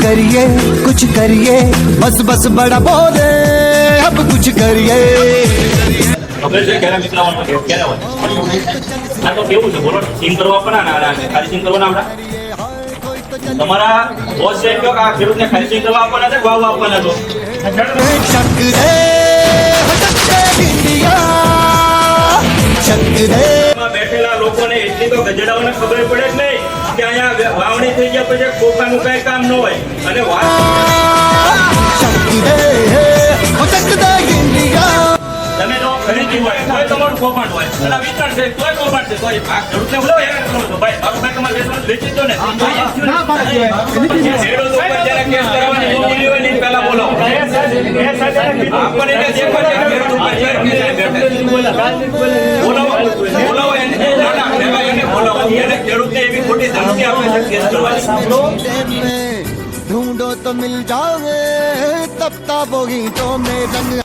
करिए कुछ करिए बस बस बड़ा बोले अब कुछ करिए ખબર છે ક્યારે મિત્રાવાનું કે ક્યારે હોય આ તો કેવું છે બોલો સિંગ કરવા પણ ના ના ખાલી સિંગ કરવાના આપણા તમારા બોસ છે કહો કે આ ખેડૂતને ખાલી સિંગ કરવા આપવાના છે કે ભાવ આપવાના છો शक दे हटक दे इंडिया शक दे એમાં બેઠેલા લોકોને એટલી તો ગજડાઓને ખબર પડે જ નહીં કે અહીંયા વાવણી થઈ ગયા પછી ખોખાનું કઈ કામ ન હોય. અને વાત હોય તોય છે તોય બોલો આપણને દેખાય ખેડૂત બોલાવો બોલાવો એને ના, ના, કહેવાય એને બોલાવો એને ખેડૂતને એવી ખોટી ધમકી આપે છે કેસ કરવાની में ढूंढो तो मिल जाओगे तब तब वो ईंटों में रंग